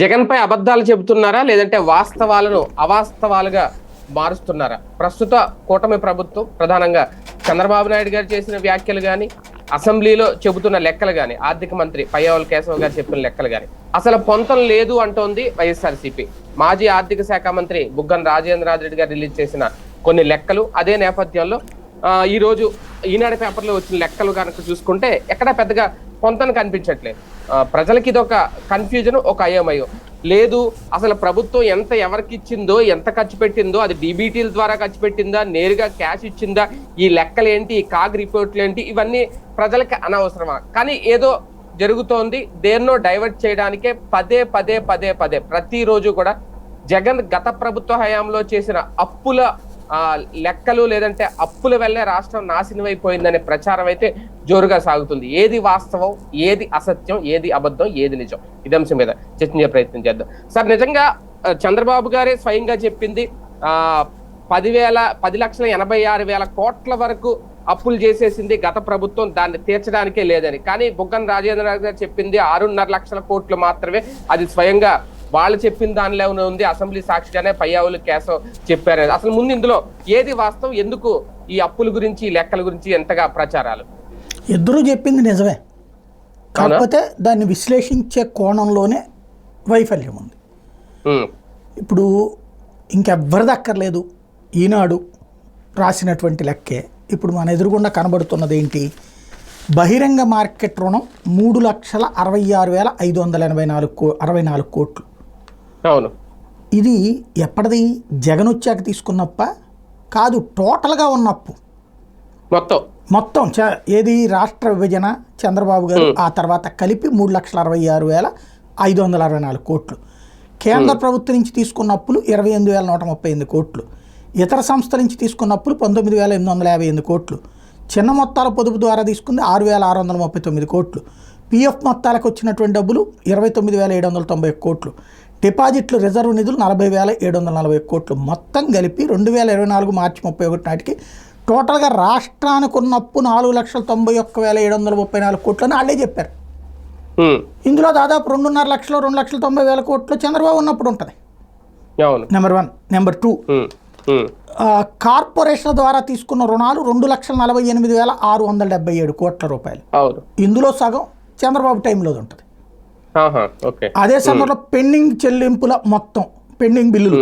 జగన్ పై అబద్ధాలు చెబుతున్నారా? లేదంటే వాస్తవాలను అవాస్తవాలుగా మారుస్తున్నారా? ప్రస్తుత కూటమి ప్రభుత్వం ప్రధానంగా చంద్రబాబు నాయుడు గారు చేసిన వ్యాఖ్యలు కానీ అసెంబ్లీలో చెబుతున్న లెక్కలు కానీ ఆర్థిక మంత్రి పయ్యావుల కేశవ్ గారు చెప్పిన లెక్కలు కానీ అసలు పొంతం లేదు అంటోంది వైఎస్ఆర్సీపీ. మాజీ ఆర్థిక శాఖ మంత్రి బుగ్గన రాజేంద్రనాథ్ రెడ్డి గారు రిలీజ్ చేసిన కొన్ని లెక్కలు అదే నేపథ్యంలో ఈరోజు ఈ రోజు ఈనాడు పేపర్లో వచ్చిన లెక్కలు కనుక చూసుకుంటే ఎక్కడ పెద్దగా పొంతన కనిపించట్లేదు. ప్రజలకి ఇది ఒక కన్ఫ్యూజన్ ఒక అయోమయం. లేదు అసలు ప్రభుత్వం ఎంత ఎవరికి ఇచ్చిందో ఎంత ఖర్చు పెట్టిందో అది డీబీటీల ద్వారా ఖర్చు పెట్టిందా నేరుగా క్యాష్ ఇచ్చిందా ఈ లెక్కలు ఏంటి ఈ కాగ్ రిపోర్ట్లు ఏంటి ఇవన్నీ ప్రజలకి అనవసరమా? కానీ ఏదో జరుగుతోంది దేన్నో డైవర్ట్ చేయడానికే పదే పదే పదే పదే ప్రతిరోజు కూడా జగన్ గత ప్రభుత్వ హయాంలో చేసిన అప్పుల లెక్కలు లేదంటే అప్పుల వల్లే రాష్ట్రం నాశనమైపోయిందనే ప్రచారం అయితే జోరుగా సాగుతుంది. ఏది వాస్తవం ఏది అసత్యం ఏది అబద్ధం ఏది నిజం? ఇది అంశం మీద చర్చించే ప్రయత్నం చేద్దాం. సార్ నిజంగా చంద్రబాబు గారే స్వయంగా చెప్పింది ఆ పదివేల పది లక్షల ఎనభై ఆరు వేల కోట్ల వరకు అప్పులు చేసేసింది గత ప్రభుత్వం దాన్ని తీర్చడానికే లేదని. కానీ బుగ్గన రాజేంద్ర గారు చెప్పింది ఆరున్నర లక్షల కోట్లు మాత్రమే అది స్వయంగా వాళ్ళు చెప్పిన దానిలోనే ఉంది? అసెంబ్లీ సాక్షిగానే పయ్యావులు కేశవ్ చెప్పారు. అసలు ముందు ఇందులో ఏది వాస్తవం? ఎందుకు ఈ అప్పుల గురించి ఈ లెక్కల గురించి ఎంతగా ప్రచారాలు? ఇద్దరూ చెప్పింది నిజమే. కాకపోతే దాన్ని విశ్లేషించే కోణంలోనే వైఫల్యం ఉంది. ఇప్పుడు ఇంకెవ్వరిది అక్కర్లేదు. ఈనాడు రాసినటువంటి లెక్కే. ఇప్పుడు మన ఎదురుగుండా కనబడుతున్నది ఏంటి? బహిరంగ మార్కెట్ రుణం మూడు లక్షల అరవై ఆరు వేల ఐదు వందల ఎనభై నాలుగు కో అరవై నాలుగు కోట్లు. అవును. ఇది ఎప్పటిది జగన్ వచ్చాక తీసుకున్నప్ప కాదు టోటల్గా ఉన్న అప్పు. మొత్తం. మొత్తం చ ఏది రాష్ట్ర విభజన చంద్రబాబు గారు ఆ తర్వాత కలిపి మూడు లక్షల అరవై ఆరు వేల ఐదు వందల అరవై నాలుగు కోట్లు. కేంద్ర ప్రభుత్వం నుంచి తీసుకున్న అప్పులు ఇరవై ఎనిమిది వేల నూట ముప్పై ఎనిమిది కోట్లు. ఇతర సంస్థల నుంచి తీసుకున్న అప్పులు పంతొమ్మిది వేల ఎనిమిది వందల యాభై ఎనిమిది కోట్లు. చిన్న మొత్తాల పొదుపు ద్వారా తీసుకుంది ఆరు వేల ఆరు వందల ముప్పై తొమ్మిది కోట్లు. పిఎఫ్ మొత్తాలకు వచ్చినటువంటి డబ్బులు ఇరవై తొమ్మిది వేల ఏడు వందల తొంభై ఒక్క కోట్లు. డిపాజిట్లు రిజర్వ్ నిధులు నలభై వేల ఏడు వందల నలభై కోట్లు మొత్తం కలిపి రెండు వేల ఇరవై నాలుగు మార్చి ముప్పై ఒకటి నాటికి టోటల్గా రాష్ట్రానికి ఉన్న అప్పు నాలుగు లక్షల తొంభై ఒక్క వేల ఏడు వందల ముప్పై నాలుగు కోట్లు అని వాళ్ళే చెప్పారు ఇందులో దాదాపు రెండున్నర లక్షలు రెండు లక్షల తొంభై వేల కోట్లు చంద్రబాబు ఉన్నప్పుడు ఉంటుంది. Number one number two. కార్పొరేషన్ల ద్వారా తీసుకున్న రుణాలు రెండు లక్షల నలభై ఎనిమిది వేల ఆరు వందల డెబ్బై ఏడు కోట్ల రూపాయలు. ఇందులో సగం చంద్రబాబు టైంలో ఉంటుంది. అదే సమయంలో పెండింగ్ చెల్లింపుల మొత్తం పెండింగ్ బిల్లులు.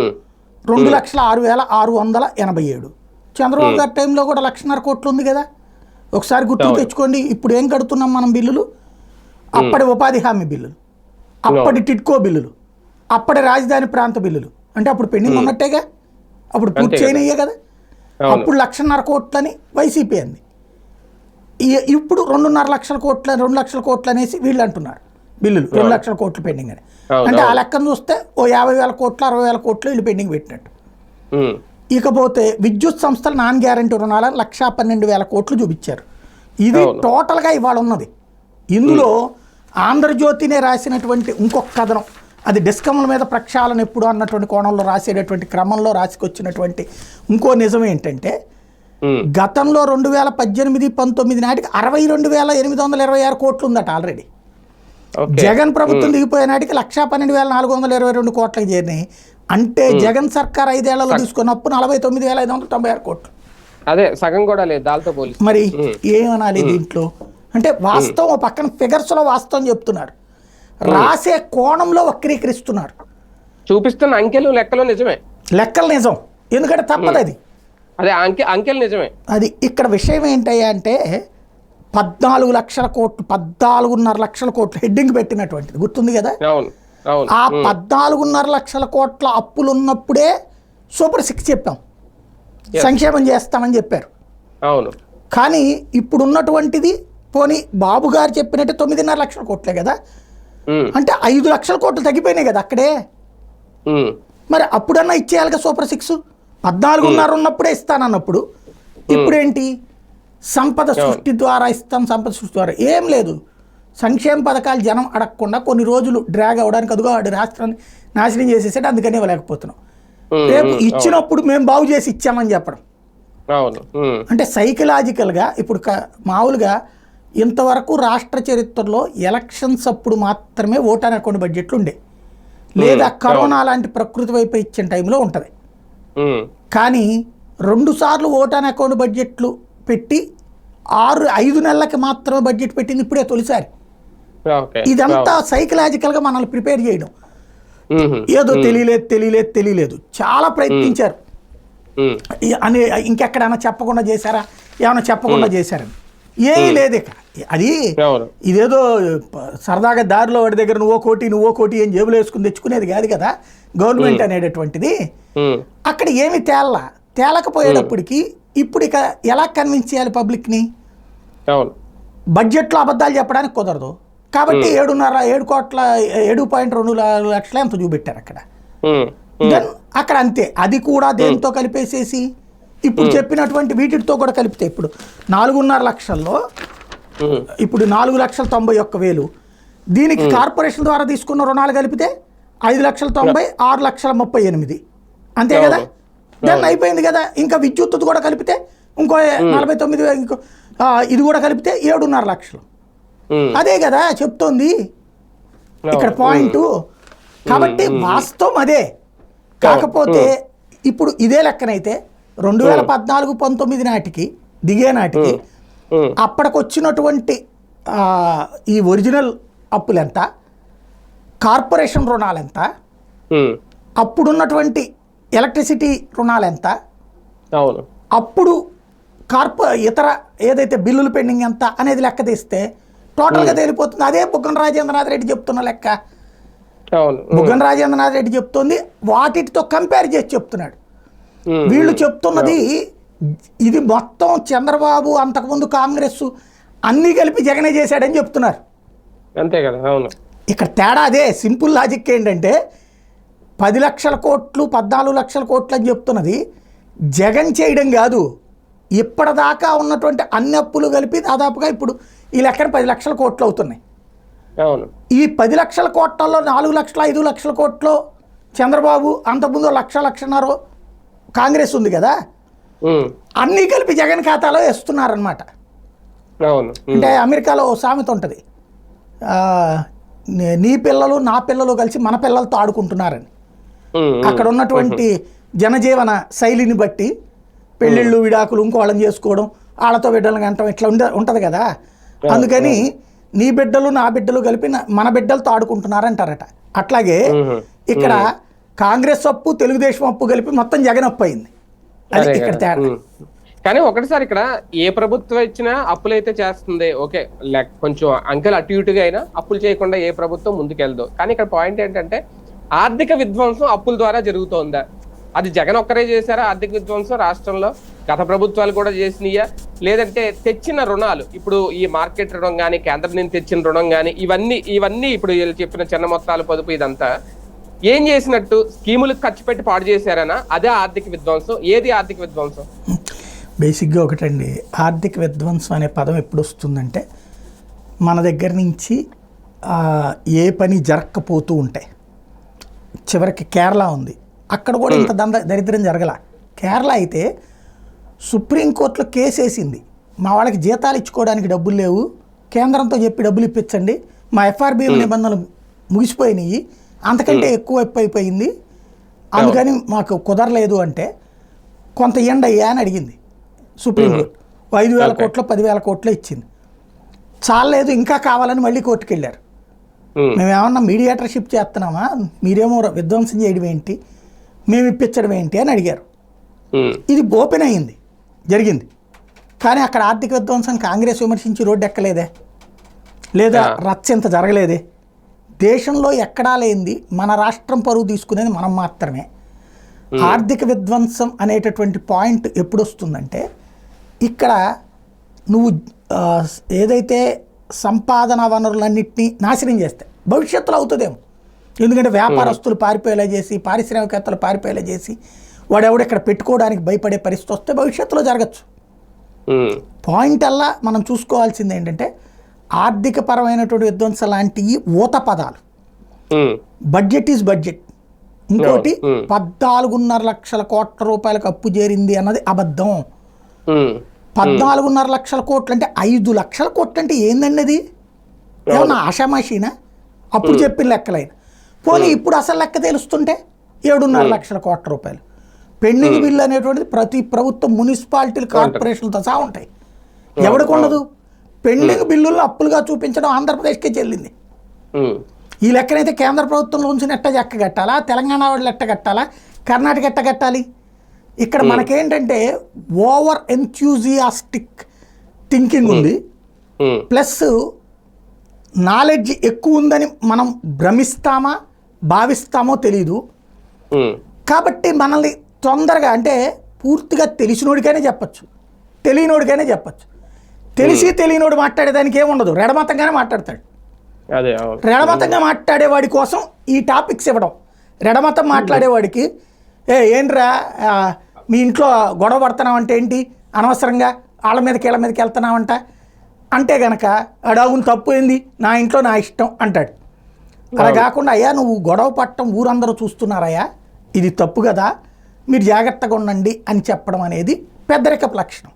రెండు లక్షల ఆరు వేల ఆరు వందల ఎనభై ఏడు. చంద్రబాబు గారి టైంలో కూడా లక్షన్నర కోట్లు ఉంది కదా? ఒకసారి గుర్తుకు తెచ్చుకోండి ఇప్పుడు ఏం కడుతున్నాం మనం బిల్లులు? అప్పటి ఉపాధి హామీ బిల్లులు. అప్పటి టిట్కో బిల్లులు. అప్పటి రాజధాని ప్రాంత బిల్లులు. అంటే అప్పుడు పెండింగ్ ఉన్నట్టేగా? అప్పుడు పూర్తి. చేయనయ్యే కదా? అప్పుడు లక్షన్నర కోట్లని వైసీపీ అంది. ఇప్పుడు రెండున్నర లక్షల కోట్ల రెండు లక్షల కోట్లు అనేసి వీళ్ళు అంటున్నారు. బిల్లులు. రెండు లక్షల కోట్లు పెండింగ్ అని. అంటే ఆ. లెక్కను చూస్తే ఓ యాభై వేల కోట్లు అరవై వేల కోట్లు వీళ్ళు పెండింగ్ పెట్టినట్టు. ఇకపోతే విద్యుత్ సంస్థలు నాన్ గ్యారంటీ రుణాల లక్షా పన్నెండు వేల కోట్లు చూపించారు. ఇది. టోటల్గా ఇవాళ ఉన్నది. ఇందులో ఆంధ్రజ్యోతినే రాసినటువంటి ఇంకొక కథనం. అది డిస్కమ్ల మీద ప్రక్షాళన ఎప్పుడు అన్నటువంటి కోణంలో రాసేటటువంటి క్రమంలో రాసుకొచ్చినటువంటి ఇంకో నిజం ఏంటంటే గతంలో రెండు వేల పద్దెనిమిది పంతొమ్మిది నాటికి అరవై రెండు వేల ఎనిమిది వందల ఇరవై ఆరు కోట్లు ఉందట ఆల్రెడీ. జగన్ ప్రభుత్వం దిగిపోయే నాటికి లక్షా పన్నెండు వేల నాలుగు వందల ఇరవై రెండు కోట్లకి చేరినాయి. అంటే జగన్ సర్కార్ ఐదేళ్ళలో తీసుకున్నప్పుడు నలభై తొమ్మిది వేల ఐదు వందల తొంభై ఆరు కోట్లు. అదే సగం కూడా లేదు దాంతో పోలీసు మరి ఏమనాలి దీంట్లో? అంటే వాస్తవం పక్కన ఫిగర్స్లో వాస్తవం చెప్తున్నారు. రాసే కోణంలో వక్రీకరిస్తున్నారు. చూపిస్తున్న అంకెలు లెక్కలు నిజమే. లెక్కలు నిజం. ఎందుకంటే తప్పదు అది. అదే అంకె అంకెలు నిజమే. అది ఇక్కడ విషయం ఏంటయ్యా అంటే పద్నాలుగు లక్షల కోట్లు పద్నాలుగున్నర లక్షల కోట్లు హెడ్డింగ్ పెట్టినటువంటిది. గుర్తుంది కదా? ఆ పద్నాలుగున్నర లక్షల కోట్ల అప్పులు ఉన్నప్పుడే సూపర్ సిక్స్ చెప్పాం. సంక్షేమం చేస్తామని చెప్పారు. అవును. కానీ ఇప్పుడు ఉన్నటువంటిది పోనీ బాబు గారు చెప్పినట్టు తొమ్మిదిన్నర లక్షల కోట్లే కదా? అంటే ఐదు లక్షల కోట్లు తగ్గిపోయినాయి కదా అక్కడే? మరి అప్పుడన్నా ఇచ్చేయాలిగా సూపర్ సిక్స్? పద్నాలుగున్నర ఉన్నప్పుడే ఇస్తానన్నప్పుడు. ఇప్పుడేంటి? సంపద సృష్టి ద్వారా ఇస్తాం సంపద సృష్టి ద్వారా. ఏం లేదు. సంక్షేమ పథకాలు జనం అడగకుండా కొన్ని రోజులు డ్రాగ్ అవ్వడానికి అదిగో వాడి రాష్ట్రాన్ని నాశనం చేసేసాడు అందుకని ఇవ్వలేకపోతున్నాం. రేపు ఇచ్చినప్పుడు మేము బాగు చేసి ఇచ్చామని చెప్పడం. అంటే సైకలాజికల్గా ఇప్పుడు మామూలుగా ఇంతవరకు రాష్ట్ర చరిత్రలో ఎలక్షన్స్ అప్పుడు మాత్రమే ఓటాన్ అకౌంట్ బడ్జెట్లు ఉండే. లేదా కరోనా లాంటి ప్రకృతి వైపు ఇచ్చిన టైంలో ఉంటుంది. కానీ రెండు సార్లు ఓటాన్ అకౌంట్ బడ్జెట్లు పెట్టి ఆరు ఐదు నెలలకి మాత్రమే బడ్జెట్ పెట్టింది ఇప్పుడే తొలిసారి. ఇదంతా సైకలాజికల్గా మనల్ని ప్రిపేర్ చేయడం. ఏదో తెలియలేదు తెలియలేదు తెలియలేదు. చాలా ప్రయత్నించారు. అని ఇంకెక్కడైనా చెప్పకుండా చేశారా? ఏమైనా చెప్పకుండా చేశారని ఏమీ లేదు ఇక అది ఇదేదో సరదాగా దారిలో వాడి దగ్గర నువ్వో కోటి నువ్వో కోటి అని జేబులో వేసుకుని తెచ్చుకునేది కాదు కదా? గవర్నమెంట్ అనేటటువంటిది. అక్కడ ఏమి తేల తేలకపోయేటప్పటికి ఇప్పుడు ఇక ఎలా కన్విన్స్ చేయాలి పబ్లిక్ని బడ్జెట్లో అబద్ధాలు చెప్పడానికి కుదరదు. కాబట్టి ఏడున్నర ఏడు కోట్ల ఏడు పాయింట్ రెండు లక్షల ఎంత చూపెట్టారు అక్కడ? దెన్ అక్కడ అంతే. అది కూడా దేంతో కలిపేసేసి? ఇప్పుడు చెప్పినటువంటి వీటితో కూడా కలిపితే ఇప్పుడు నాలుగున్నర లక్షల్లో ఇప్పుడు నాలుగు లక్షల తొంభై ఒక్క వేలు. దీనికి కార్పొరేషన్ ద్వారా తీసుకున్న రుణాలు కలిపితే ఐదు లక్షల తొంభై ఆరు లక్షల ముప్పై ఎనిమిది. అంతే కదా. దాన్ని అయిపోయింది కదా. ఇంకా విద్యుత్ కూడా కలిపితే ఇంకో నలభై తొమ్మిది ఇంకో ఇది కూడా కలిపితే ఏడున్నర లక్షలు. అదే కదా చెప్తోంది. ఇక్కడ. పాయింట్. కాబట్టి వాస్తవం అదే. కాకపోతే ఇప్పుడు ఇదే లెక్కనైతే రెండు వేల పద్నాలుగు పంతొమ్మిది నాటికి దిగే నాటికి అప్పటికొచ్చినటువంటి ఈ ఒరిజినల్ అప్పులు ఎంత కార్పొరేషన్ రుణాలు ఎంత అప్పుడున్నటువంటి ఎలక్ట్రిసిటీ రుణాలు ఎంత? అవును. అప్పుడు కార్పొ ఇతర ఏదైతే బిల్లులు పెండింగ్ ఎంత అనేది లెక్క తీస్తే టోటల్గా తేలిపోతుంది. అదే బుగ్గన రాజేంద్రనాథ్ రెడ్డి చెప్తున్న లెక్క. బుగ్గన రాజేంద్రనాథ్ రెడ్డి చెప్తోంది వాటితో కంపేర్ చేసి చెప్తున్నాడు. వీళ్ళు చెప్తున్నది ఇది మొత్తం చంద్రబాబు అంతకుముందు కాంగ్రెస్ అన్నీ కలిపి జగనే చేశాడని చెప్తున్నారు. అంతే కదా అవును. ఇక్కడ తేడా అదే సింపుల్ లాజిక్ ఏంటంటే పది లక్షల కోట్లు పద్నాలుగు లక్షల కోట్లు అని చెప్తున్నది. జగన్ చేయడం కాదు. ఇప్పటిదాకా ఉన్నటువంటి అన్ని అప్పులు కలిపి దాదాపుగా ఇప్పుడు ఈ లెక్కన పది లక్షల కోట్లు అవుతున్నాయి. ఈ పది లక్షల కోట్లలో నాలుగు లక్షల ఐదు లక్షల కోట్లు చంద్రబాబు అంతకుముందు లక్ష లక్షన్నర కాంగ్రెస్ ఉంది కదా? అన్నీ కలిపి జగన్ ఖాతాలో వేస్తున్నారనమాట అంటే అమెరికాలో ఓ సామెత ఉంటుంది. నీ- పిల్లలు నా పిల్లలు కలిసి మన పిల్లలతో ఆడుకుంటున్నారని. అక్కడ ఉన్నటువంటి జనజీవన శైలిని బట్టి పెళ్ళిళ్ళు విడాకులు ఇంకోళ్ళని చేసుకోవడం వాళ్ళతో బిడ్డలను అంటాం ఇట్లా ఉండ ఉంటుంది కదా? అందుకని నీ బిడ్డలు నా బిడ్డలు కలిపి మన బిడ్డలతో ఆడుకుంటున్నారంటారట. అట్లాగే ఇక్కడ కాంగ్రెస్ అప్పు తెలుగుదేశం అప్పు కలిపి మొత్తం జగన్ అప్పు అయింది అది ఇక్కడ. తేడా. కానీ ఒకటిసారి ఇక్కడ ఏ ప్రభుత్వం ఇచ్చినా అప్పులైతే చేస్తుంది. ఓకే లైక్ కొంచెం అంకెలు అటు ఇటుగా అయినా అప్పులు చేయకుండా ఏ ప్రభుత్వం ముందుకెళ్దు. కానీ ఇక్కడ పాయింట్ ఏంటంటే ఆర్థిక విధ్వంసం అప్పుల ద్వారా జరుగుతోందా. అది జగన్ ఒక్కరే చేశారా? ఆర్థిక విధ్వంసం రాష్ట్రంలో గత ప్రభుత్వాలు కూడా చేసినాయా? లేదంటే తెచ్చిన రుణాలు ఇప్పుడు ఈ మార్కెట్ రుణం కానీ కేంద్రం నుంచి తెచ్చిన రుణం కానీ ఇవన్నీ ఇవన్నీ ఇప్పుడు వీళ్ళు చెప్పిన చిన్న మొత్తాల పొదుపు ఇదంతా ఏం చేసినట్టు? స్కీములకు ఖర్చు పెట్టి పాడు చేశారనా? అదే ఆర్థిక విధ్వంసం. ఏది ఆర్థిక విధ్వంసం? బేసిక్గా ఒకటండి. ఆర్థిక విధ్వంసం అనే పదం ఎప్పుడు వస్తుందంటే మన దగ్గర నుంచి ఏ పని జరక్కపోతూ ఉంటాయి. చివరికి కేరళ ఉంది. అక్కడ కూడా ఇంత దంద దరిద్రం జరగల. కేరళ అయితే సుప్రీంకోర్టులో కేసు వేసింది మా వాళ్ళకి జీతాలు ఇచ్చుకోవడానికి డబ్బులు లేవు. కేంద్రంతో చెప్పి డబ్బులు ఇప్పించండి. మా ఎఫ్ఆర్బిఎం నిబంధనలు ముగిసిపోయినాయి. అంతకంటే ఎక్కువ అయిపోయింది. అందుకని మాకు కుదరలేదు అంటే కొంత ఎండ్ అయ్యా అని అడిగింది సుప్రీంకోర్టు ఐదు వేల కోట్లు పదివేల కోట్లు ఇచ్చింది. చాలలేదు ఇంకా కావాలని మళ్ళీ కోర్టుకు వెళ్ళారు మేము ఏమన్నా మీడియేటర్షిప్ చేస్తున్నామా? మీరేమో విధ్వంసం చేయడం ఏంటి? మేము ఇప్పించడం ఏంటి అని అడిగారు. ఇది ఓపెన్ అయింది. జరిగింది. కానీ అక్కడ ఆర్థిక విధ్వంసం కాంగ్రెస్ విమర్శించి రోడ్డు ఎక్కలేదే? లేదా. రచ్చ ఇంత జరగలేదే? దేశంలో ఎక్కడా లేనిది మన రాష్ట్రం పరువు తీసుకునేది మనం మాత్రమే. ఆర్థిక విధ్వంసం అనేటటువంటి పాయింట్ ఎప్పుడు వస్తుందంటే ఇక్కడ నువ్వు ఏదైతే సంపాదన వనరులన్నింటినీ నాశనం చేస్తాయి. భవిష్యత్తులో అవుతుందేమో. ఎందుకంటే వ్యాపారస్తులు పారిపోయేలా చేసి పారిశ్రామికవేత్తలు పారిపోయేలా చేసి వాడెవడు ఇక్కడ పెట్టుకోవడానికి భయపడే పరిస్థితి వస్తే భవిష్యత్తులో జరగచ్చు. పాయింట్ అల్లా మనం చూసుకోవాల్సింది ఏంటంటే ఆర్థిక పరమైనటువంటి విధ్వంసం లాంటివి ఊత పదాలు. Budget is budget. ఇంకోటి. పద్నాలుగున్నర లక్షల కోట్ల రూపాయలకు అప్పు చేరింది అన్నది అబద్ధం. పద్నాలుగున్నర లక్షల కోట్లు అంటే ఐదు లక్షల కోట్లు అంటే ఏందండి అది ఏమన్నా ఆషామాషీనా అప్పుడు చెప్పిన లెక్కలైన. పోనీ ఇప్పుడు అసలు లెక్క తెలుస్తుంటే ఏడున్నర లక్షల కోట్ల రూపాయలు. పెండింగ్ బిల్ అనేటువంటిది ప్రతి ప్రభుత్వం మున్సిపాలిటీలు కార్పొరేషన్లతో సహా ఉంటాయి. ఎవరికి ఉండదు. పెండింగ్ బిల్లులు అప్పులుగా చూపించడం ఆంధ్రప్రదేశ్కే చెల్లింది. ఈ లెక్కనైతే కేంద్ర ప్రభుత్వంలో ఉంచిన ఎట్ట ఎక్క కట్టాలా? తెలంగాణ వాళ్ళు ఎట్ట కట్టాలా? కర్ణాటక ఎట్ట కట్టాలి? ఇక్కడ మనకేంటంటే ఓవర్ ఎంథ్యూజియాస్టిక్ థింకింగ్ ఉంది. ప్లస్ నాలెడ్జ్ ఎక్కువ ఉందని మనం భ్రమిస్తామా భావిస్తామో తెలీదు. కాబట్టి మనల్ని తొందరగా అంటే పూర్తిగా తెలిసినోడికైనా చెప్పచ్చు. తెలియనోడికైనా చెప్పచ్చు. తెలిసి తెలియనోడు మాట్లాడేదానికి ఏముండదు రెడమతంగానే మాట్లాడతాడు. రెడమతంగా మాట్లాడేవాడి కోసం ఈ టాపిక్స్ ఇవ్వడం. రెడమతం మాట్లాడేవాడికి ఏ ఏంట్రా మీ ఇంట్లో గొడవ పడుతున్నావు అంటే ఏంటి? అనవసరంగా వాళ్ళ మీదకి వీళ్ళ మీదకి వెళ్తున్నావంట అంటే. గనక అడవును తప్పు ఏంది? నా ఇంట్లో నా ఇష్టం అంటాడు. అలా కాకుండా అయ్యా నువ్వు గొడవ పట్టడం ఊరందరూ చూస్తున్నారయ్యా. ఇది తప్పు కదా. మీరు జాగ్రత్తగా ఉండండి అని చెప్పడం అనేది పెద్దరికపు లక్షణం.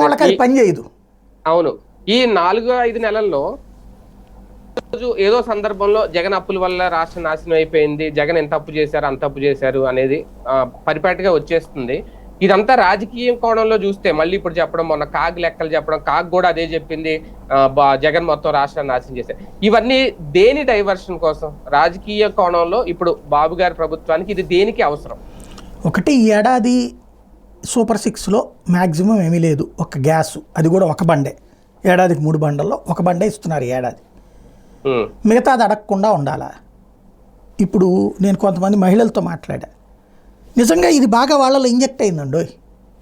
వాళ్ళకి అది ఈ- పని చేయదు. అవును. ఈ నాలుగు ఐదు నెలల్లో రోజు ఏదో సందర్భంలో జగన్ అప్పుల వల్ల రాష్ట్రం నాశనం అయిపోయింది. జగన్ ఎంత అప్పు చేశారు అంత అప్పు చేశారు అనేది పరిపాటిగా వచ్చేస్తుంది. ఇదంతా రాజకీయ కోణంలో చూస్తే మళ్ళీ ఇప్పుడు చెప్పడం మొన్న కాగ్ లెక్కలు చెప్పడం కాగ్ కూడా అదే చెప్పింది బా- జగన్ మొత్తం రాష్ట్రాన్ని నాశనం చేశారు. ఇవన్నీ దేని డైవర్షన్ కోసం? రాజకీయ కోణంలో ఇప్పుడు బాబు గారి ప్రభుత్వానికి ఇది దేనికి అవసరం? ఒకటి ఈ ఏడాది సూపర్ సిక్స్లో మ్యాక్సిమం ఏమీ లేదు. ఒక గ్యాస్ అది కూడా ఒక బండే. ఏడాదికి మూడు బండల్లో ఒక బండే ఇస్తున్నారు ఈ ఏడాది. మిగతాది అడగకుండా ఉండాలా? ఇప్పుడు నేను కొంతమంది మహిళలతో మాట్లాడా. నిజంగా ఇది బాగా వాళ్ళలో ఇంజెక్ట్ అయిందండి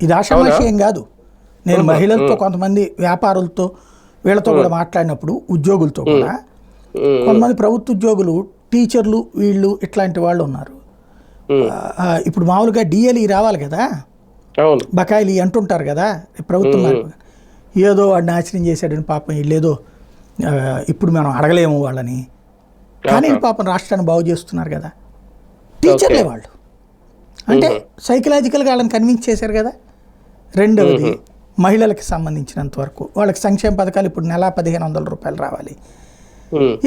ఇది ఆషామాషయం కాదు. నేను మహిళలతో కొంతమంది వ్యాపారులతో వీళ్ళతో కూడా మాట్లాడినప్పుడు ఉద్యోగులతో కూడా కొంతమంది ప్రభుత్వ ఉద్యోగులు టీచర్లు వీళ్ళు ఇట్లాంటి వాళ్ళు ఉన్నారు. ఇప్పుడు మామూలుగా డిఎల్ఈ రావాలి కదా? బకాయిలు అంటుంటారు కదా? ప్రభుత్వం. ఏదో వాడిని నాశనం చేశాడని పాపం వీళ్ళేదో ఇప్పుడు మనం అడగలేము వాళ్ళని. కానీ పాపం రాష్ట్రాన్ని బాగు చేస్తున్నారు కదా. టీచర్లే వాళ్ళు. అంటే సైకలాజికల్గా వాళ్ళని కన్విన్స్ చేశారు కదా. రెండవది మహిళలకు సంబంధించినంత వరకు. వాళ్ళకి సంక్షేమ పథకాలు ఇప్పుడు నెల పదిహేను వందల రూపాయలు రావాలి.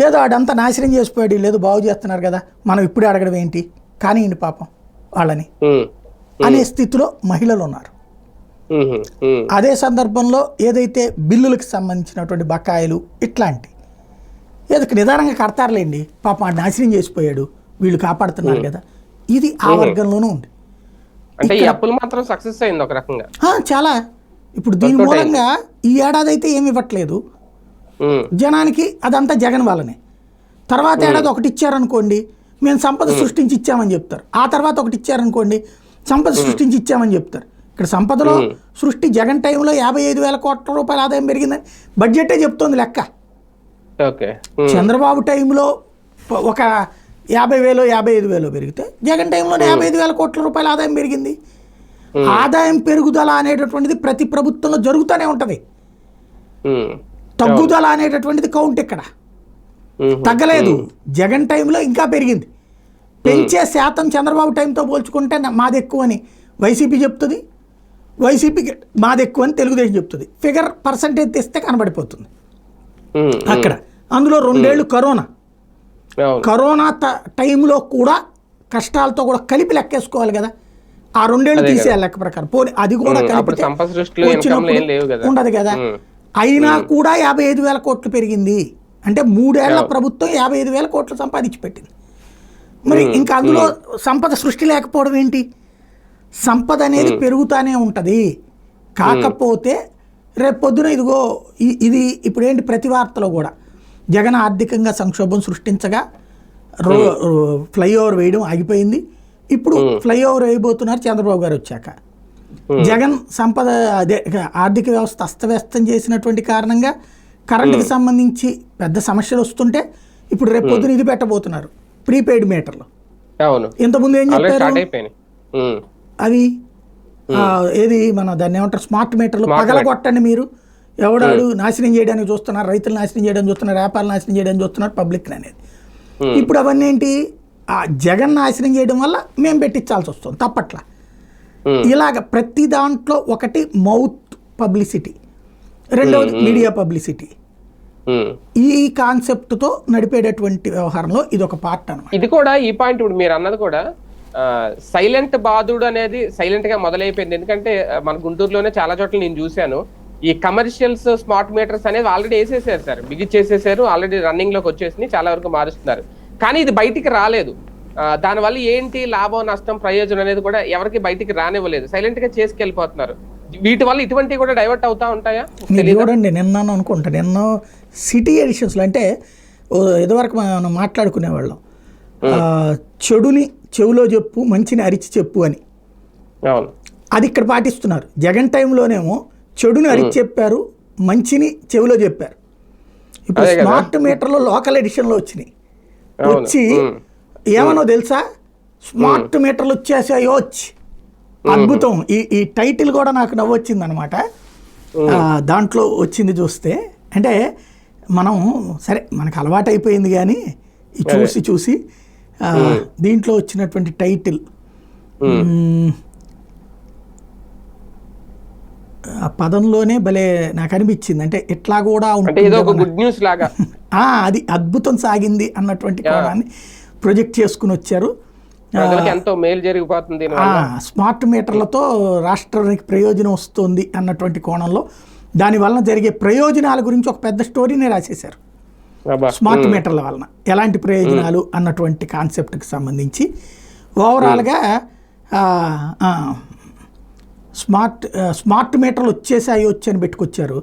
ఏదో ఆడంతా నాశనం చేసిపోయాడు ఏదో బాగు చేస్తున్నారు కదా. మనం ఇప్పుడే అడగడం ఏంటి? కానివ్వండి పాపం వాళ్ళని. అనే స్థితిలో మహిళలు ఉన్నారు. అదే సందర్భంలో ఏదైతే బిల్లులకు సంబంధించినటువంటి బకాయిలు ఇట్లాంటి ఏదో నిదానంగా కడతారులేండి పాపం నాశనం చేసిపోయాడు వీళ్ళు కాపాడుతున్నారు కదా ఇది ఆ వర్గంలోనూ ఉంది. అంటే ఈ అప్పులు మాత్రం సక్సెస్ అయింది ఒక రకంగా. చాలా. ఇప్పుడు దీని మూలంగా ఈ ఏడాది అయితే ఏమి ఇవ్వట్లేదు. జనానికి అదంతా జగన్ వాళ్ళనే తర్వాత ఏడాది ఒకటి ఇచ్చారనుకోండి మేము సంపద సృష్టించి ఇచ్చామని చెప్తారు. ఆ తర్వాత ఒకటి ఇచ్చారనుకోండి సంపద సృష్టించి ఇచ్చామని చెప్తారు. ఇక్కడ సంపదలో సృష్టి జగన్ టైంలో యాభై ఐదు వేల కోట్ల రూపాయల ఆదాయం పెరిగిందని బడ్జెటే చెప్తోంది లెక్క. చంద్రబాబు టైంలో ఒక యాభై వేలు యాభై ఐదు వేలు పెరిగితే జగన్ టైంలోనే యాభై ఐదు వేల కోట్ల రూపాయల ఆదాయం పెరిగింది. ఆదాయం పెరుగుదల అనేటటువంటిది ప్రతి ప్రభుత్వంలో జరుగుతూనే ఉంటుంది. తగ్గుదల అనేటటువంటిది కౌంట్ ఇక్కడ. తగ్గలేదు. జగన్ టైంలో ఇంకా పెరిగింది. పెంచే శాతం చంద్రబాబు టైంతో పోల్చుకుంటే మాది ఎక్కువ అని వైసీపీ చెప్తుంది. వైసీపీకి మాది ఎక్కువ అని తెలుగుదేశం చెప్తుంది. ఫిగర్ పర్సంటేజ్ తెస్తే కనబడిపోతుంది. అక్కడ. అందులో రెండేళ్ళు కరోనా. కరోనా టైంలో కూడా కష్టాలతో కూడా కలిపి లెక్కేసుకోవాలి కదా. ఆ రెండేళ్ళు తీసేయాలి లెక్క ప్రకారం. పోనీ అది కూడా కలిపితే లేవు కదా. ఉండదు కదా. అయినా కూడా యాభై ఐదు వేల కోట్లు పెరిగింది. అంటే మూడేళ్ళ ప్రభుత్వం యాభై ఐదు వేల కోట్లు సంపాదించి పెట్టింది. మరి ఇంకా అందులో సంపద సృష్టి లేకపోవడం ఏంటి? సంపద అనేది పెరుగుతానే ఉంటుంది. కాకపోతే రేపు పొద్దున ఇదిగో ఇది ఇప్పుడు ఏంటి ప్రతి వార్తలో కూడా జగన్ ఆర్థికంగా సంక్షోభం సృష్టించగా రో ఫ్లైఓవర్ వేయడం ఆగిపోయింది. ఇప్పుడు ఫ్లైఓవర్ వేయబోతున్నారు చంద్రబాబు గారు వచ్చాక. జగన్ సంపద అదే ఆర్థిక వ్యవస్థ అస్తవ్యస్తం చేసినటువంటి కారణంగా కరెంటుకి సంబంధించి పెద్ద సమస్యలు వస్తుంటే ఇప్పుడు రేపు పొద్దున ఇది పెట్టబోతున్నారు ప్రీపెయిడ్ మీటర్లు. ఇంతకుముందు ఏం చెప్పారు? అవి ఏది మన దాన్ని ఏమంటారు స్మార్ట్ మీటర్లు పగలగొట్టండి మీరు. ఎవడాడు నాశనం చేయడానికి చూస్తున్నారు రైతులు నాశనం చేయడానికి చూస్తున్నారు వ్యాపారాలు నాశనం చేయడానికి చూస్తున్నారు పబ్లిక్ అనేది. ఇప్పుడు అవన్నీ ఏంటి? ఆ జగన్ నాశనం చేయడం వల్ల మేము పెట్టించాల్సి వస్తుంది తప్పట్లా. ఇలాగ ప్రతి దాంట్లో ఒకటి మౌత్ పబ్లిసిటీ రెండవది మీడియా పబ్లిసిటీ. ఈ కాన్సెప్ట్తో నడిపేటటువంటి వ్యవహారంలో ఇది ఒక పార్ట్ అనమాట ఇది కూడా ఈ పాయింట్ మీరు అన్నది కూడా సైలెంట్ బాధుడు అనేది సైలెంట్గా మొదలైపోయింది. ఎందుకంటే మన గుంటూరులోనే చాలా చోట్ల నేను చూశాను. ఈ కమర్షియల్స్ స్మార్ట్ మీటర్స్ అనేది ఆల్రెడీ వేసేసారు సార్. బిగిచ్చేసేసారు ఆల్రెడీ రన్నింగ్లోకి వచ్చేసి చాలా వరకు మారుస్తున్నారు. కానీ ఇది బయటికి రాలేదు. దానివల్ల ఏంటి లాభం నష్టం ప్రయోజనం అనేది కూడా ఎవరికి బయటికి రానివ్వలేదు. సైలెంట్గా చేసుకెళ్ళిపోతున్నారు. వీటి వల్ల ఇటువంటివి కూడా డైవర్ట్ అవుతా ఉంటాయా? చూడండి నిన్న అనుకుంటా నిన్న సిటీ ఎడిషన్స్లో అంటే ఇదివరకు మనం మాట్లాడుకునేవాళ్ళం. చెడుని చెవిలో చెప్పు మంచిని అరిచి చెప్పు అని. అది ఇక్కడ పాటిస్తున్నారు. జగన్ టైంలోనేమో చెడుని అరిచి చెప్పారు మంచిని చెవిలో చెప్పారు. ఇప్పుడు. స్మార్ట్ మీటర్లో లోకల్ ఎడిషన్లో వచ్చినాయి. వచ్చి. ఏమనో తెలుసా? స్మార్ట్ మీటర్లు వచ్చేసాయో వచ్చి అద్భుతం. ఈ ఈ టైటిల్ కూడా నాకు నవ్వొచ్చింది అనమాట దాంట్లో వచ్చింది చూస్తే అంటే మనం సరే మనకు అలవాటు అయిపోయింది కానీ ఈ చూసి చూసి దీంట్లో వచ్చినటువంటి టైటిల్. ఆ పదంలోనే భలే నాకు అనిపించింది. అంటే ఇట్లా కూడా ఉంటుంది అది అద్భుతం సాగింది అన్నటువంటి కోణాన్ని ప్రొజెక్ట్ చేసుకుని వచ్చారు. ప్రజలకు ఎంతో మేలు జరిగిపోతుంది ఆ, స్మార్ట్ మీటర్లతో రాష్ట్రానికి ప్రయోజనం వస్తుంది అన్నటువంటి కోణంలో. దానివల్ల జరిగే ప్రయోజనాల గురించి ఒక పెద్ద స్టోరీనే రాసేశారు. స్మార్ట్ మీటర్ల వలన ఎలాంటి ప్రయోజనాలు అన్నటువంటి కాన్సెప్ట్కి సంబంధించి ఓవరాల్గా స్మార్ట్ స్మార్ట్ మీటర్లు వచ్చేసాయి వచ్చి అని పెట్టుకొచ్చారు.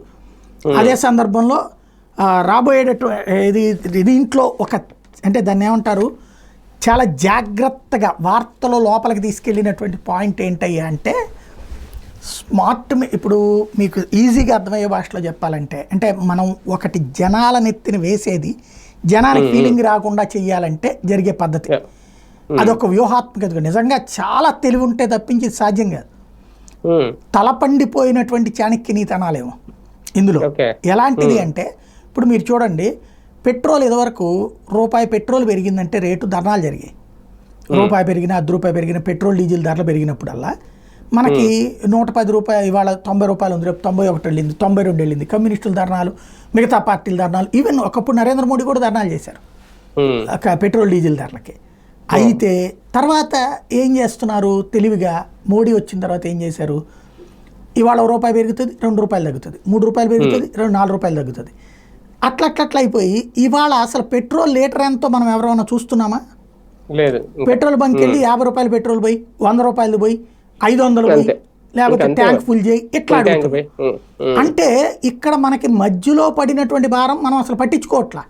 అదే సందర్భంలో ఆ, రాబోయేటటు ఇది దీంట్లో ఒక అంటే దాన్ని ఏమంటారు చాలా జాగ్రత్తగా వార్తలో లోపలికి తీసుకెళ్ళినటువంటి పాయింట్ ఏంటయ్యా అంటే స్మార్ట్ ఇప్పుడు మీకు ఈజీగా అర్థమయ్యే భాషలో చెప్పాలంటే అంటే మనం ఒకటి జనాల నెత్తిన వేసేది జనానికి ఫీలింగ్ రాకుండా చెయ్యాలంటే జరిగే పద్ధతి. అదొక వ్యూహాత్మకత. నిజంగా చాలా తెలివి ఉంటే తప్పించి సాధ్యం కాదు. ఉమ్. తలపండిపోయినటువంటి చాణక్యనీతనాలేమో ఇందులో. ఎలాంటిది అంటే ఇప్పుడు మీరు చూడండి పెట్రోల్ ఇదివరకు రూపాయి పెట్రోల్ పెరిగిందంటే రేటు ధర్నాలు జరిగాయి. రూపాయి పెరిగిన అర్ధ రూపాయి పెరిగిన పెట్రోల్ డీజిల్ ధరలు పెరిగినప్పుడల్లా మనకి నూట పది రూపాయలు ఇవాళ తొంభై రూపాయలు ఉంది రేపు తొంభై ఒకటి వెళ్ళింది తొంభై రెండు వెళ్ళింది. కమ్యూనిస్టుల ధర్నాలు మిగతా పార్టీల ధర్నాలు ఈవెన్ ఒకప్పుడు నరేంద్ర మోడీ కూడా ధర్నాలు చేశారు. పెట్రోల్ డీజిల్ ధరలకి అయితే తర్వాత ఏం చేస్తున్నారు తెలివిగా? మోడీ వచ్చిన తర్వాత ఏం చేశారు? ఇవాళ ఒక రూపాయి పెరుగుతుంది రెండు రూపాయలు తగ్గుతుంది. మూడు రూపాయలు పెరుగుతుంది రెండు నాలుగు రూపాయలు తగ్గుతుంది. అట్లా అట్లా అట్లా అయిపోయి ఇవాళ అసలు పెట్రోల్ లీటర్ ఎంతో మనం ఎవరైనా చూస్తున్నామా? లేదు. పెట్రోల్ బంక్ వెళ్ళి యాభై రూపాయలు పెట్రోల్ పోయి వంద రూపాయలు పోయి ఐదు వందలు. లేకపోతే. ట్యాంక్ ఫుల్ చేయి ఇట్లా. అంటే ఇక్కడ మనకి మధ్యలో పడినటువంటి భారం మనం అసలు పట్టించుకోవట్లా.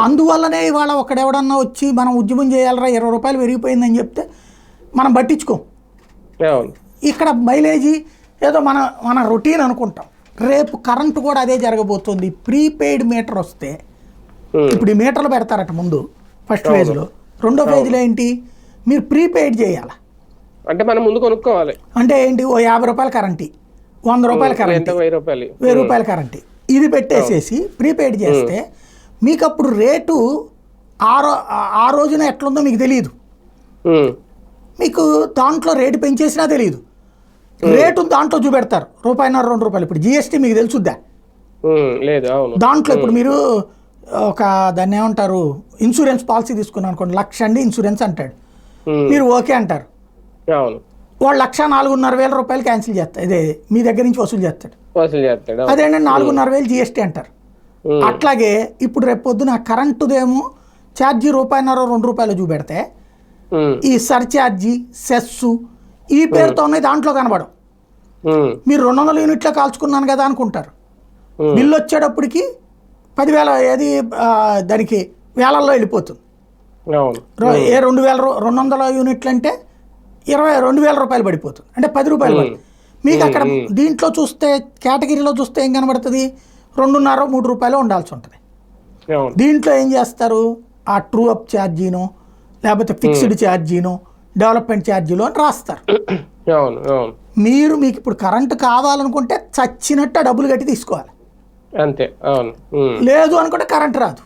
అందువల్లనే ఇవాళ ఒకడెవడన్నా వచ్చి మనం ఉద్యమం చేయాలరా ఇరవై రూపాయలు పెరిగిపోయిందని చెప్తే మనం పట్టించుకోం. ఇక్కడ మైలేజీ ఏదో మన మన రొటీన్ అనుకుంటాం. రేపు కరెంటు కూడా అదే జరగబోతుంది. ప్రీపెయిడ్ మీటర్ వస్తే. ఇప్పుడు ఈ మీటర్లు పెడతారట ముందు ఫస్ట్ ఫేజ్లో. రెండో ఫేజ్లో ఏంటి? మీరు ప్రీపెయిడ్ చేయాలి? అంటే మనం ముందు కొనుక్కోవాలి. అంటే ఏంటి? ఓ యాభై రూపాయల కరెంట్. వంద రూపాయల కరెంట్. వెయ్యి రూపాయలు? వెయ్యి రూపాయల కరెంట్. ఇది పెట్టేసేసి ప్రీపెయిడ్ చేస్తే మీకు అప్పుడు రేటు ఆ రో ఆ- రోజున ఎట్లుందో మీకు తెలియదు. మీకు దాంట్లో రేటు పెంచేసినా తెలియదు రేటు దాంట్లో చూపెడతారు. రూపాయిన్నర రెండు రూపాయలు. ఇప్పుడు జిఎస్టీ మీకు తెలుసుద్దా. లేదు దాంట్లో ఇప్పుడు మీరు ఒక దాన్ని ఏమంటారు? ఇన్సూరెన్స్ పాలసీ తీసుకున్నాను అనుకోండి. లక్ష అండి ఇన్సూరెన్స్ అంటాడు. మీరు ఓకే అంటారు. వాడు లక్ష నాలుగున్నర వేల రూపాయలు క్యాన్సిల్ చేస్తాడు. ఇదే మీ దగ్గర నుంచి వసూలు చేస్తాడు. వసూలు చేస్తాడు. అదేంటంటే నాలుగున్నర వేలు జిఎస్టీ అంటారు. అట్లాగే ఇప్పుడు రేపు పొద్దున కరెంటుదేమో ఛార్జీ రూపాయిన్నర రెండు రూపాయలు చూపెడితే. ఈ సర్ఛార్జీ సెస్సు ఈ పేరుతో ఉన్నాయి దాంట్లో కనబడవు. మీరు రెండు వందల యూనిట్లో కాల్చుకున్నాను కదా అనుకుంటారు. బిల్లు వచ్చేటప్పటికి పదివేల ఏది దానికి వేలల్లో వెళ్ళిపోతుంది. ఏ రెండు వేల రెండు వందల యూనిట్లు అంటే ఇరవై రెండు వేల రూపాయలు పడిపోతుంది. అంటే పది రూపాయలు మీకు అక్కడ దీంట్లో చూస్తే కేటగిరీలో చూస్తే ఏం కనబడుతుంది? రెండున్నర మూడు రూపాయలు ఉండాల్సి ఉంటుంది. దీంట్లో ఏం చేస్తారు? ఆ ట్రూ అప్ ఛార్జీనో లేకపోతే ఫిక్స్డ్ ఛార్జీనో డెవలప్మెంట్ ఛార్జీలో అని రాస్తారు. మీరు మీకు ఇప్పుడు కరెంటు కావాలనుకుంటే చచ్చినట్టు డబ్బులు కట్టి తీసుకోవాలి. అంతే అవును. లేదు అనుకుంటే కరెంట్ రాదు.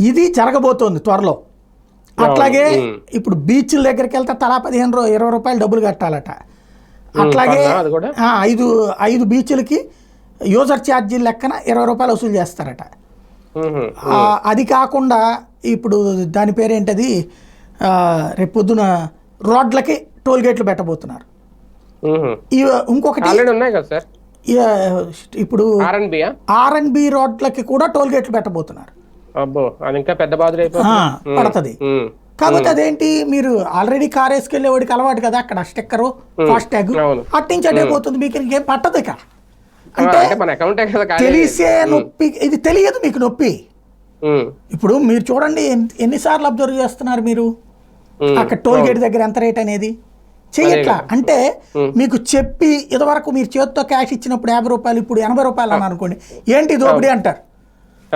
ఇది జరగబోతోంది త్వరలో. అట్లాగే. ఇప్పుడు బీచ్ల దగ్గరికి వెళ్తే తలా పదిహేను రూ ఇరవై రూపాయలు డబ్బులు కట్టాలట. అట్లాగే ఐదు ఐదు బీచ్లకి యూజర్ ఛార్జీల లెక్కన ఇరవై రూపాయలు వసూలు చేస్తారట. అది కాకుండా ఇప్పుడు దాని పేరేంటది? ఆ, రేపు పొద్దున రోడ్లకి టోల్ గేట్లు పెట్టబోతున్నారు. ఇంకొకటి ఇప్పుడు ఆర్ అండ్ బియా ఆర్ అండ్ బి రోడ్లకి కూడా టోల్ గేట్లు పెట్టబోతున్నారు. ఇంకా పెద్ద పడుతుంది. కాకపోతే అదేంటి మీరు ఆల్రెడీ కార్ వేసుకెళ్ళే వాడికి అలవాటు కదా అక్కడ స్టిక్కరు ఫాస్ట్ ట్యాగ్ అవును. అట్టించి అటే పోతుంది మీకు ఇంకేం పట్టదు ఇక. అంటే తెలిసే నొప్పి ఇది తెలియదు మీకు నొప్పి. ఇప్పుడు మీరు చూడండి ఎన్- ఎన్నిసార్లు అబ్జర్వ్ చేస్తున్నారు మీరు? అక్కడ టోల్ గేట్ దగ్గర ఎంత రేట్ అనేది? చెయ్యట్లా? అంటే మీకు చెప్పి ఇదివరకు మీరు చేతితో క్యాష్ ఇచ్చినప్పుడు యాభై రూపాయలు ఇప్పుడు ఎనభై రూపాయలు అన్నారు అనుకోండి ఏంటి దోపిడీ అంటారు.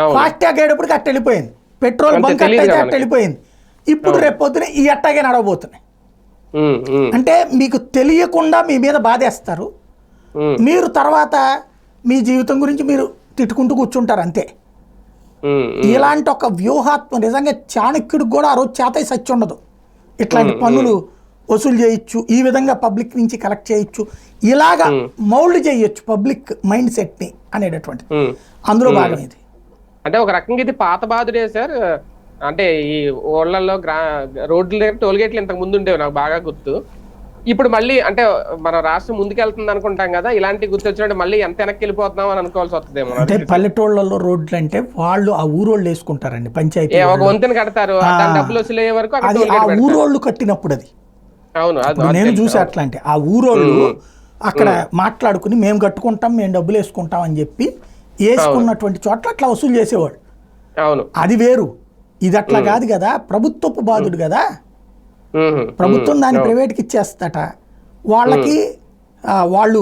అవును ఫాస్ట్ ట్యాగ్ అయ్యేటప్పుడు అట్ట వెళ్ళిపోయింది. పెట్రోల్ బంక్ కదా అట్ట వెళ్ళిపోయింది. ఇప్పుడు రేపు పొద్దున ఈ అట్టాగే నడవబోతున్నాయి. అంటే మీకు తెలియకుండా మీ మీద బాధేస్తారు. మీరు తర్వాత మీ జీవితం గురించి మీరు తిట్టుకుంటూ కూర్చుంటారు అంతే. ఇలాంటి ఒక వ్యూహాత్మ నిజంగా చాణక్యుడికి కూడా ఆ రోజు చేత సచ్చి ఉండదు. ఇట్లాంటి పన్నులు వసూలు చేయొచ్చు ఈ విధంగా పబ్లిక్ నుంచి కలెక్ట్ చేయొచ్చు ఇలాగా మౌల్డ్ చేయొచ్చు పబ్లిక్ మైండ్ సెట్ని అనేటటువంటి. అందులో భాగం ఇది. అంటే ఒక రకంగా ఇది పాత బాధుడే సార్. అంటే ఈ ఊళ్ళల్లో గ్రా రోడ్ల దగ్గర టోల్ గేట్లు ఇంతకు ముందు ఉండేవి నాకు బాగా గుర్తు. ఇప్పుడు మళ్ళీ అంటే మన రాష్ట్రం ముందుకెళ్తుంది అనుకుంటాం కదా ఇలాంటి గుర్తు వచ్చినట్టు మళ్ళీ ఎంత వెనక్కి వెళ్ళిపోతున్నాం అని అనుకోవాల్సి వస్తుందేమో అంటే పల్లెటూళ్ళలో రోడ్లు అంటే వాళ్ళు ఆ ఊరోళ్ళు వేసుకుంటారండి పంచాయతీ ఒక వంతెన కడతారు డబ్బులు వసూలు అయ్యే వరకు అది ఆ. ఊరోళ్ళు కట్టినప్పుడు అది. అవును నేను చూసి అట్లాంటి ఆ ఊరోళ్ళు అక్కడ మాట్లాడుకుని మేము కట్టుకుంటాం మేము డబ్బులు వేసుకుంటాం అని చెప్పి వేసుకున్నటువంటి చోట్ల అట్లా వసూలు చేసేవాడు. అవును. అది వేరు. ఇది అట్లా కాదు కదా ప్రభుత్వపు బాధుడు కదా. ప్రభుత్వం దాన్ని ప్రైవేట్కి ఇచ్చేస్తట వాళ్ళకి వాళ్ళు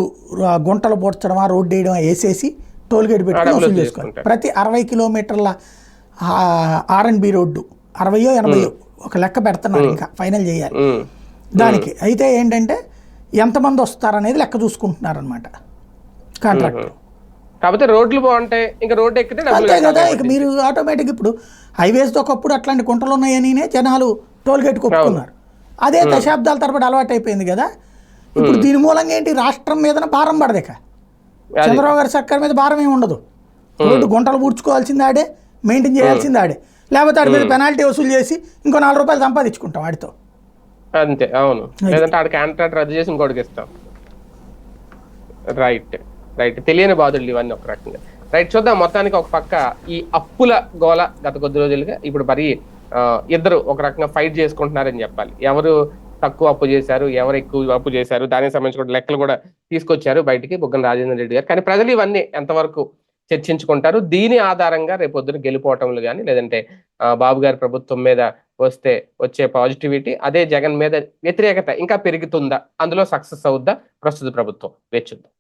గుంటలు పోడ్చడం రోడ్డు వేయడం వేసేసి టోల్ గేట్ పెట్టుకుని వసూలు చేసుకోవాలి. ప్రతి అరవై కిలోమీటర్ల ఆర్ అండ్ బి రోడ్డు అరవయో ఎనభయో ఒక లెక్క పెడుతున్నారు ఇంకా ఫైనల్ చేయాలి. దానికి అయితే ఏంటంటే ఎంతమంది వస్తారనేది లెక్క చూసుకుంటున్నారు అనమాట కాంట్రాక్టర్. కాకపోతే రోడ్లు బాగుంటాయి ఇంకా రోడ్డు ఎక్కితే అంతే కదా. ఇక మీరు ఆటోమేటిక్ ఇప్పుడు హైవేస్తో ఒకప్పుడు అట్లాంటి గుంటలు ఉన్నాయనినే జనాలు టోల్ గేట్ కొట్టుకున్నారు అదే దశాబ్దాల తరబడి అలవాటు అయిపోయింది కదా. ఇప్పుడు దీని మూలంగా ఏంటి? రాష్ట్రం మీద భారం పడదిక అది. చంద్రబాబు గారి సర్కార్ మీద భారం ఏమి ఉండదు. రోడ్డు గుంటలు పూడ్చుకోవాల్సింది ఆడే మెయింటైన్ చేయాల్సింది ఆడే. లేకపోతే ఆడి మీద పెనాల్టీ వసూలు చేసి ఇంకో నాలుగు రూపాయలు సంపాదించుకుంటాం వాడితో అంతే అవును. లేదంటే ఆడ కాంట్రాక్ట్ రద్దు చేసి ఇంకోటికి ఇస్తాం. రైట్ రైట్ తెలియని బాధలు ఇవన్నీ ఒక రకంగా. రైట్ చూద్దాం మొత్తానికి ఒక పక్క ఈ అప్పుల గోల గత కొద్ది రోజులుగా ఇప్పుడు మరి ఇద్దరు ఒక రకంగా ఫైట్ చేసుకుంటున్నారని చెప్పాలి. ఎవరు తక్కువ అప్పు చేశారు ఎవరు ఎక్కువ అప్పు చేశారు దానికి సంబంధించిన కూడా లెక్కలు కూడా తీసుకొచ్చారు బయటికి బుగ్గన రాజేంద్ర రెడ్డి గారు. కానీ ప్రజలు ఇవన్నీ ఎంతవరకు చర్చించుకుంటారు? దీని ఆధారంగా రేపొద్దున గెలుపోవటంలు కానీ లేదంటే బాబు గారి ప్రభుత్వం మీద వస్తే వచ్చే పాజిటివిటీ అదే జగన్ మీద వ్యతిరేకత ఇంకా పెరుగుతుందా? అందులో సక్సెస్ అవుద్దా? ప్రస్తుత ప్రభుత్వం. వేచుద్దాం